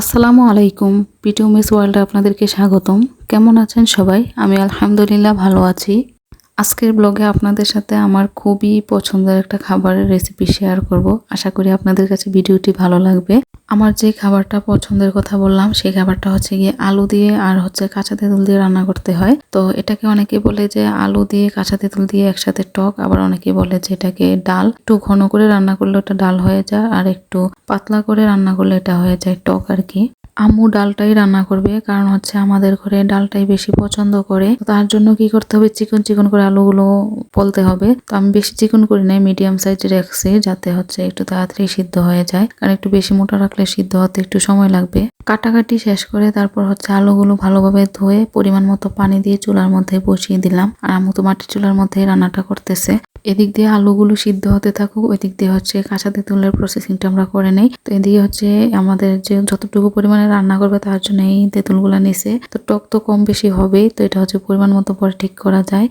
আসসালামু আলাইকুম পিটিউমিস মিস ওয়ার্ল্ডে আপনাদেরকে স্বাগতম। কেমন আছেন সবাই? আমি আলহামদুলিল্লাহ ভালো আছি। আজকের ব্লগে আপনাদের সাথে আমার খুবই পছন্দের একটা খাবারের রেসিপি শেয়ার করব। আশা করি আপনাদের কাছে ভিডিওটি ভালো লাগবে। আমার যে খাবারটা পছন্দের কথা বললাম, সেই খাবারটা হচ্ছে গিয়ে আলু দিয়ে আর হচ্ছে কাঁচা তেঁতুল দিয়ে রান্না করতে হয়। তো এটাকে অনেকে বলে যে আলু দিয়ে কাঁচা তেঁতুল দিয়ে একসাথে টক, আবার অনেকে বলে যে এটাকে ডাল। একটু ঘন করে রান্না করলে ওটা ডাল হয়ে যায়, আর একটু পাতলা করে রান্না করলে এটা হয়ে যায় টক আর কি আম্মু ডালটাই রান্না করবে, কারণ হচ্ছে আমাদের ঘরে ডালটাই বেশি পছন্দ করে। তার জন্য কি করতে হবে? চিকন চিকন করে আলুগুলো বলতে হবে। তো আমি বেশি চিকন করি নাই মিডিয়াম সাইজে রাখছি, যাতে হচ্ছে একটু তাড়াতাড়ি সিদ্ধ হয়ে যায়। কারণ একটু বেশি মোটা রাখলে সিদ্ধ হতে একটু সময় লাগবে। কাটাকাটি শেষ করে তারপর হচ্ছে আলুগুলো ভালোভাবে ধুয়ে পরিমাণ মতো পানি দিয়ে চুলার মধ্যে বসিয়ে দিলাম। আর আম্মু তো মাটির চুলার মধ্যে রান্নাটা করতেছে। এদিক দিয়ে আলুগুলো সিদ্ধ হতে থাকুক, ওইদিক দিয়ে হচ্ছে কাঁচা তেঁতুলের প্রসেসিংটা আমরা করে নেই। তো এদিকে হচ্ছে আমাদের যে যতটুকু পরিমাণে রান্না করবে তার জন্য এই তেঁতুলগুলো নিছে। তো টক তো কম বেশি হবেই, তো এটা হচ্ছে পরিমাণ মতো পরে ঠিক করা যায়।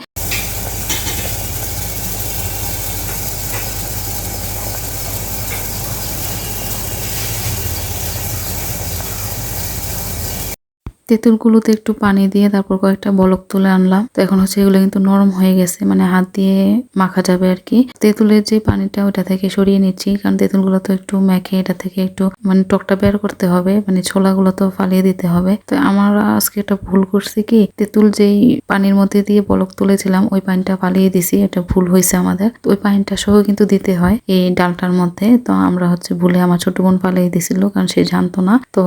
তেঁতুলগুলোতে একটু পানি দিয়ে তারপর কয়েকটা বলক তুলে আনলাম। তো এখন হচ্ছে এগুলো কিন্তু নরম হয়ে গেছে মানে হাত দিয়ে মাখা যাবে আর কি। তেঁতুলের যে পানিটা ওটা থেকে সরিয়ে নিচ্ছি, কারণ তেঁতুলগুলো তো একটু মেখে, এটা থেকে একটু মানে টকটা বের করতে হবে মানে ছোলাগুলো তো ফালিয়ে দিতে হবে। তো আমার আজকে একটা ভুল করছি কি, তেঁতুল যেই পানির মধ্যে দিয়ে বলক তুলেছিলাম, ওই পানিটা ফালিয়ে দিছি, এটা ভুল হয়েছে আমাদের। তো ওই পানিটা সহ কিন্তু দিতে হয় এই ডালটার মধ্যে। তো আমরা হচ্ছে ভুলে আমার ছোট বোন পালিয়ে দিছিল, কারণ সে জানতো না। তো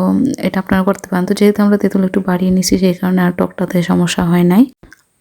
এটা আপনারা করতে পারেন। তো যেহেতু আমরা তেঁতুল একটু বাড়িয়ে নিছি সেই কারণে আর টকটাতে সমস্যা হয় নাই।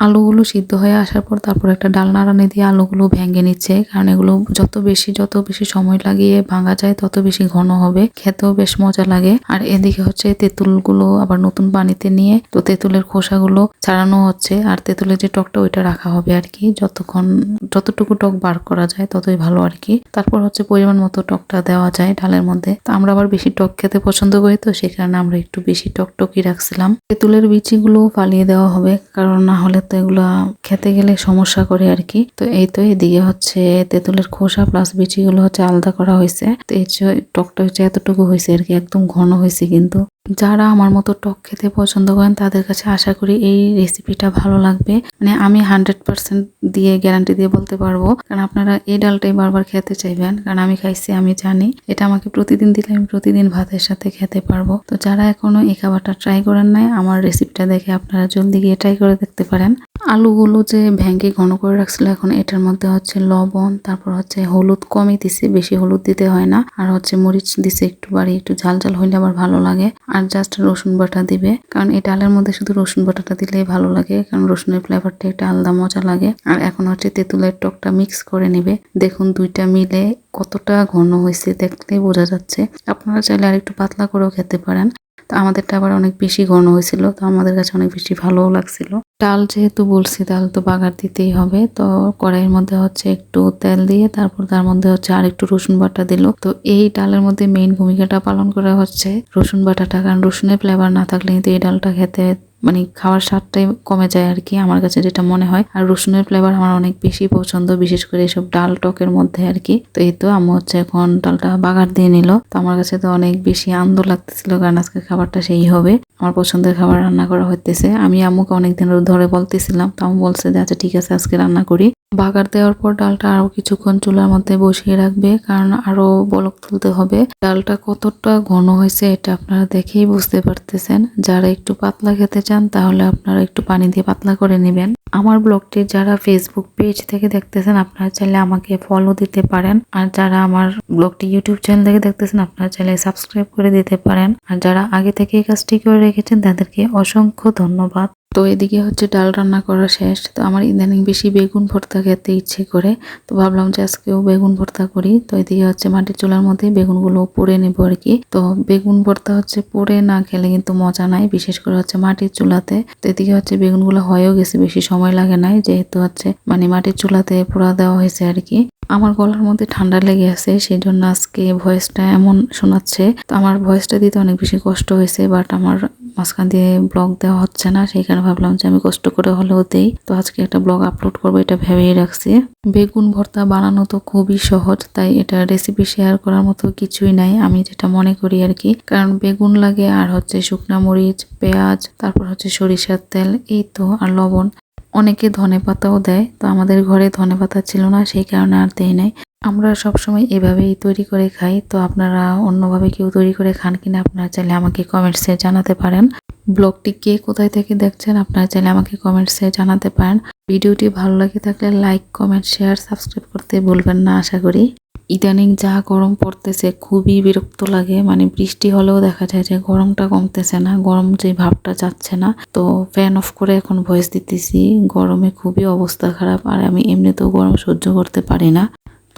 আলুগুলো সিদ্ধ হয়ে আসার পর তারপর একটা ডাল নাড়ানি দিয়ে আলুগুলো ভেঙে নিচ্ছে, কারণ এগুলো যত বেশি যত বেশি সময় লাগিয়ে ভাঙা যায়, তত বেশি ঘন হবে। খেতেও বেশ মজা লাগে। আর এদিকে হচ্ছে তেঁতুলগুলো আবার নতুন পানিতে নিয়ে তো তেঁতুলের খোসাগুলো ছাড়ানো হচ্ছে। আর তেঁতুলের যে টকটা, ওইটা রাখা হবে আর কি। যতক্ষণ, যতটুকু টক বার করা যায়, ততই ভালো আর কি। তারপর হচ্ছে পরিমাণ মতো টকটা দেওয়া যায় ডালের মধ্যে। তো আমরা আবার বেশি টক খেতে পছন্দ করি তো কারণে আমরা একটু বেশি টক টকই রাখছিলাম। তেঁতুলের বিচিগুলো ফালিয়ে দেওয়া হবে, কারণ না হলে তো এগুলো খেতে গেলে সমস্যা করে আর কি তো এই তো এদিকে হচ্ছে তেঁতুলের খোসা প্লাস বিচিগুলো হচ্ছে আলাদা করা হয়েছে। তো এই যে টকটা হচ্ছে এতটুকু হয়েছে আর কি একদম ঘন হয়েছে কিন্তু। যারা আমার মতো টক খেতে পছন্দ করেন, তাদের কাছে আশা করি এই রেসিপিটা ভালো লাগবে। মানে আমি হান্ড্রেড পার্সেন্ট দিয়ে গ্যারান্টি দিয়ে বলতে পারব, কারণ আপনারা এই ডালটাই বারবার খেতে চাইবেন, কারণ আমি খাইছি, আমি জানি। এটা আমাকে প্রতিদিন দিলে আমি প্রতিদিন ভাতের সাথে খেতে পারব। তো যারা এখনও এই খাবারটা ট্রাই করেন নাই, আমার রেসিপিটা দেখে আপনারা জলদি গিয়ে ট্রাই করে দেখতে পারেন। আলুগুলো যে ভেঙে ঘন করে রাখছিল, এখন এটার মধ্যে হচ্ছে লবণ, তারপর হচ্ছে হলুদ কমই দিছে, বেশি হলুদ দিতে হয় না। আর হচ্ছে মরিচ দিছে একটু বাড়ি, একটু ঝাল ঝাল হইলে আবার ভালো লাগে। আর জাস্ট রসুন বাটা দিবে, কারণ এই ডালের মধ্যে শুধু রসুন বাটাটা দিলেই ভালো লাগে, কারণ রসুনের ফ্লেভারটা একটা আলাদা মজা লাগে। আর এখন হচ্ছে তেঁতুলের টকটা মিক্স করে নেবে। দেখুন দুইটা মিলে কতটা ঘন হয়েছে দেখলেই বোঝা যাচ্ছে। আপনারা চাইলে আর একটু পাতলা করেও খেতে পারেন। তো আমাদেরটা আবার অনেক বেশি ঘন হয়েছিল, তো আমাদের কাছে অনেক বেশি ভালোও লাগছিল। ডাল যেহেতু বলছি, ডাল তো বাগার দিতেই হবে, তো কড়াইয়ের মধ্যে হচ্ছে একটু তেল দিয়ে, তারপর তার মধ্যে হচ্ছে আর একটু রসুন বাটা দিল। তো এই ডালের মধ্যে মেইন ভূমিকাটা পালন করা হচ্ছে রসুন বাটাটা, কারণ রসুনের ফ্লেভার না থাকলে কিন্তু এই ডালটা খেতে মানে খাওয়ার স্বাদটাই কমে যায় আর কি আমার কাছে যেটা মনে হয়। আর রসুনের ফ্লেভার আমার অনেক বেশি পছন্দ, বিশেষ করে এসব ডাল টকের মধ্যে আর কি। তো এই তো আমি হচ্ছে এখন ডালটা বাগার দিয়ে নিল। তো আমার কাছে তো অনেক বেশি আনন্দ লাগতেছিল কারণ আজকে খাবারটা সেই হবে। আমার পছন্দের খাবার রান্না করা হইতেছে। আমি আম্মুকে অনেকদিন ধরে বলতেছিলাম। তো আমি বলছে যে আচ্ছা ঠিক আছে, আজকে রান্না করি। বাগার দেওয়ার পর ডালটা আরও কিছুক্ষণ চুলার মধ্যে বসিয়ে রাখবে, কারণ আরও বলক তুলতে হবে। ডালটা কতটা ঘন হয়েছে এটা আপনারা দেখেই বুঝতে পারতেছেন। যারা একটু পাতলা খেতে চান, তাহলে আপনারা একটু পানি দিয়ে পাতলা করে নেবেন। আমার ব্লগটি যারা ফেসবুক পেজ থেকে দেখতেছেন, আপনারা চাইলে আমাকে ফলো দিতে পারেন। আর যারা আমার ব্লগটি ইউটিউব চ্যানেল থেকে দেখতেছেন, আপনারা চাইলে সাবস্ক্রাইব করে দিতে পারেন। আর যারা আগে থেকে এই কাজটি করে রেখেছেন, তাদেরকে অসংখ্য ধন্যবাদ। তো এদিকে হচ্ছে ডাল রান্না করা শেষ। তো আমার ইদানিং বেশি বেগুন ভর্তা খেতে ইচ্ছে করে। তো ভাবলাম যে আজকেও বেগুন ভর্তা করি। তো এদিকে হচ্ছে মাটির চুলার মধ্যে বেগুনগুলো পুড়ে নেব আর কি। তো বেগুন ভর্তা হচ্ছে পুড়ে না খেলে কিন্তু মজা নাই, বিশেষ করে হচ্ছে মাটির চুলাতে। তো এদিকে হচ্ছে বেগুনগুলো হয়েও গেছে, বেশি সময় লাগে নাই, যেহেতু হচ্ছে মানে মাটির চুলাতে পোড়া দেওয়া হয়েছে আর কি। আমার গলার মধ্যে ঠান্ডা লেগে আছে সেই জন্য আজকে ভয়েসটা এমন শোনাচ্ছে। তো আমার ভয়েসটা দিতে অনেক বেশি কষ্ট হয়েছে বাট আমার মাঝখান দিয়ে ব্লগ দেওয়া হচ্ছে না, সেই কারণে ভাবলাম যে আমি কষ্ট করে হলেও দেই। তো আজকে একটা ব্লগ আপলোড করব, এটা ভেবেই রাখছি। বেগুন ভর্তা বানানো তো খুবই সহজ, তাই এটা রেসিপি শেয়ার করার মতো কিছুই নাই, আমি যেটা মনে করি আর কি। কারণ বেগুন লাগে, আর হচ্ছে শুকনা মরিচ, পেঁয়াজ, তারপর হচ্ছে সরিষার তেল, এই তো, আর লবণ। অনেকে ধনে পাতাও দেয়, তো আমাদের ঘরে ধনে পাতা ছিল না, সেই কারণে আর দেয় নাই। আমরা সবসময় এভাবেই তৈরি করে খাই। তো আপনারা অন্যভাবে কেউ তৈরি করে খান কিনা আপনারা চাইলে আমাকে কমেন্টসে জানাতে পারেন। ব্লগটি কে কোথায় থেকে দেখছেন আপনারা চাইলে আমাকে কমেন্টসে জানাতে পারেন। ভিডিওটি ভালো লাগে থাকলে লাইক কমেন্ট শেয়ার সাবস্ক্রাইব করতে ভুলবেন না আশা করি। ইদানিং যা গরম পড়তেছে খুবই বিরক্ত লাগে। মানে বৃষ্টি হলেও দেখা যায় যে গরমটা কমতেছে না, গরম যে ভাবটা যাচ্ছে না। তো ফ্যান অফ করে এখন ভয়েস দিতেছি। গরমে খুবই অবস্থা খারাপ আর আমি এমনিতেও গরম সহ্য করতে পারি না।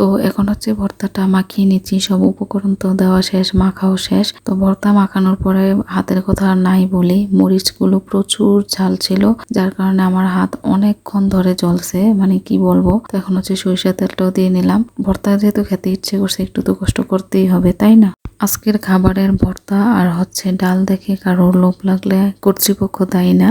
তো এখন হচ্ছে ভর্তাটা মাখিয়ে নিচ্ছি, সব উপকরণ তো দেওয়া শেষ, মাখাও শেষ। তো ভর্তা মাখানোর পরে হাতের কথা আর নাই বলি, মরিচগুলো প্রচুর ঝাল ছিল, যার কারণে আমার হাত অনেকক্ষণ ধরে জ্বলছে মানে কি বলব। তো এখন হচ্ছে সরিষা তেলটাও দিয়ে নিলাম। ভর্তা যেহেতু খেতে ইচ্ছে করছে, একটু তো কষ্ট করতেই হবে, তাই না? আজকের খাবারের ভর্তা আর হচ্ছে ডাল দেখে কারোর লোভ লাগলে কর্তৃপক্ষ দেয় না।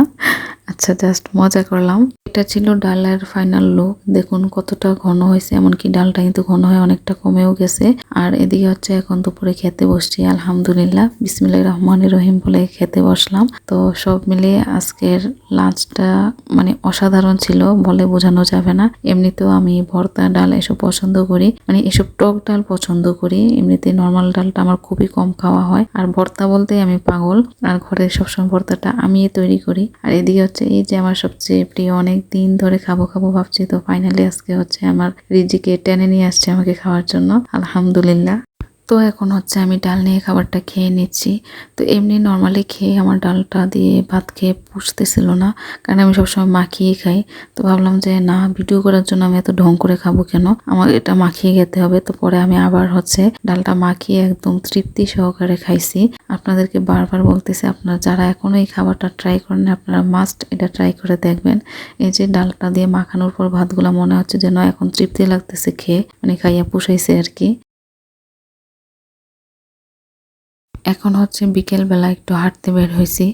আচ্ছা জাস্ট মজা করলাম। এটা ছিল ডালের ফাইনাল লুক দেখুন কতটা ঘন হয়েছে, এমনকি ডালটা কিন্তু ঘন হয়ে অনেকটা কমেও গেছে। আর এদিকে হচ্ছে এখন দুপুরে খেতে বসছি, আলহামদুলিল্লাহ। বিসমিল্লাহ রহমান রহিম বলে খেতে বসলাম। তো সব মিলিয়ে আজকের লাঞ্চটা মানে অসাধারণ ছিল, বলে বোঝানো যাবে না। এমনিতেও আমি ভর্তা, ডাল এসব পছন্দ করি। মানে এসব টক ডাল পছন্দ করি। এমনিতে নর্মাল ডালটা আমার খুবই কম খাওয়া হয়। আর ভর্তা বলতে আমি পাগল। আর ঘরে সবসময় ভর্তাটা আমি তৈরি করি। আর এদিকে হচ্ছে এই যে আমার সবচেয়ে প্রিয় অনেক দিন ধরে খাব খাব ভাবছি, তো ফাইনালি আজকে হচ্ছে আমার রিজিকে টেনে নিয়ে আসছে আমাকে খাওয়ার জন্য। আলহামদুলিল্লাহ। তো এখন হচ্ছে আমি ডাল নিয়ে খাবারটা খেয়ে নিচ্ছি। তো এমনি নর্মালি খেয়ে আমার ডালটা দিয়ে ভাত খেয়ে পুষতেছিল না, কারণ আমি সবসময় মাখিয়ে খাই। তো ভাবলাম যে না ভিডিও করার জন্য আমি এত ঢং করে খাব কেন? আমার এটা মাখিয়ে খেতে হবে। তো পরে আমি আবার হচ্ছে ডালটা মাখিয়ে একদম তৃপ্তি সহকারে খাইছি। আপনাদেরকে বারবার বলতেছি, আপনারা যারা এখনও এই খাবারটা ট্রাই করেন আপনারা মাস্ট এটা ট্রাই করে দেখবেন। এই যে ডালটা দিয়ে মাখানোর পর ভাতগুলো মনে হচ্ছে যেন এখন তৃপ্তি লাগতেছে খেয়ে মানে খাইয়া পুষাইছে আর কি। এখন হচ্ছে বিকেল বেলা একটু হাঁটতে বের হয়েছি।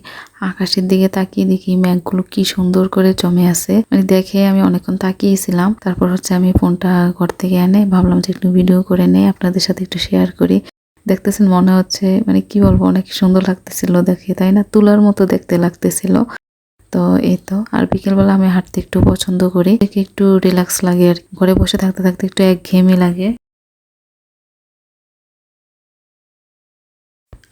আকাশের দিকে তাকিয়ে দেখি মেঘগুলো কি সুন্দর করে জমে আছে। মানে দেখে আমি অনেকক্ষণ তাকিয়েছিলাম। তারপর হচ্ছে আমি ফোনটা ঘর থেকে এনে ভাবলাম যে একটু ভিডিও করে নেই, আপনাদের সাথে একটু শেয়ার করি। দেখতেছেন মনে হচ্ছে মানে কি বলব, অনেক সুন্দর লাগতেছিল দেখে, তাই না? তুলার মতো দেখতে লাগতেছিল। তো এই তো, আর বিকেলবেলা আমি হাঁটতে একটু পছন্দ করি। একটু রিল্যাক্স লাগে আর ঘরে বসে থাকতে থাকতে একটু এক ঘেমি লাগে।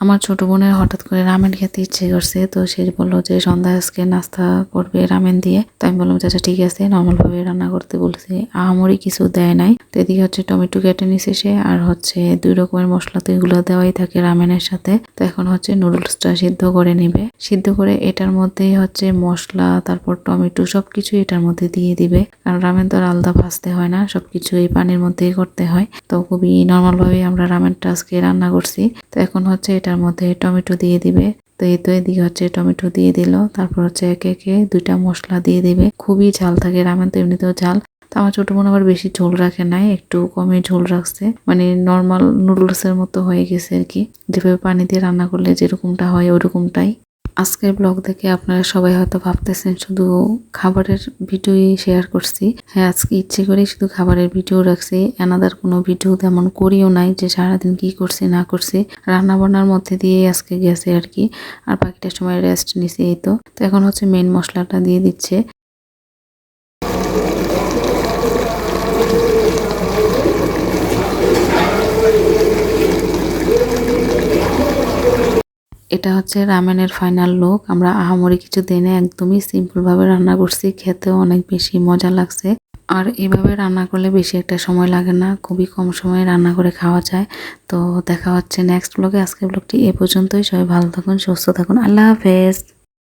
আমার ছোট বোনের হঠাৎ করে রামেন খেতে ইচ্ছে করছে, তো সে বলল যে, সন্ধ্যা আজকে নাস্তা করবে রামেন দিয়ে। তো আমি বললাম চাচা ঠিক আছে। নর্মাল ভাবে রান্না করতে বলছে, আহামরি কিছু দেয় নাই। তো এদিকে হচ্ছে টমেটো কেটে নিছে সে, আর হচ্ছে দুই রকমের মশলা তো এগুলো দেওয়াই থাকে রামেনের সাথে। তো এখন হচ্ছে নুডলসটা সিদ্ধ করে নিবে। সিদ্ধ করে এটার মধ্যেই হচ্ছে মশলা, তারপর টমেটো সবকিছু এটার মধ্যে দিয়ে দিবে। কারণ রামেন তো আর আলাদা ভাজতে হয় না সবকিছু এই পানির মধ্যেই করতে হয়। তো খুবই নর্মাল ভাবে আমরা রামেনটা আজকে রান্না করছি। তো এখন হচ্ছে এটা এটার মধ্যে টমেটো দিয়ে দিবে। তো এই তো এদিকে হচ্ছে টমেটো দিয়ে দিল। তারপর হচ্ছে একে একে দুইটা মশলা দিয়ে দিবে। খুবই ঝাল থাকে রামেন, তো এমনিতেও ঝাল। তো আমার ছোট বোন আবার বেশি ঝোল রাখে নাই, একটু কমে ঝোল রাখছে। মানে নর্মাল নুডলসের মতো হয়ে গেছে আর কি। যেভাবে পানি দিয়ে রান্না করলে যেরকমটা হয় ওরকমটাই। আজকের ব্লগ দেখে আপনারা সবাই হয়তো ভাবতেছেন, শুধু খাবারের ভিডিওই শেয়ার করছি। হ্যাঁ আজকে ইচ্ছে করেই শুধু খাবারের ভিডিও রাখছি। এনাদার কোনো ভিডিও তেমন করিও নাই যে সারাদিন কি করছি, না করছি। রান্না বান্নার মধ্যে দিয়ে আজকে গেছে আর কি। আর বাকিটা সময় রেস্ট নিছি এই তো। তো এখন হচ্ছে মেন মশলাটা দিয়ে দিচ্ছে। এটা হচ্ছে রামেনের ফাইনাল লুক আমরা আহামরি কিছু দিনে একদমই সিম্পলভাবে রান্না করছি, খেতেও অনেক বেশি মজা লাগছে। আর এভাবে রান্না করলে বেশি একটা সময় লাগে না, খুবই কম সময়ে রান্না করে খাওয়া যায়। তো দেখা হচ্ছে নেক্সট ব্লগে আজকের ব্লগটি এ পর্যন্তই। সবাই ভালো থাকুন, সুস্থ থাকুন। আল্লাহ হাফেজ।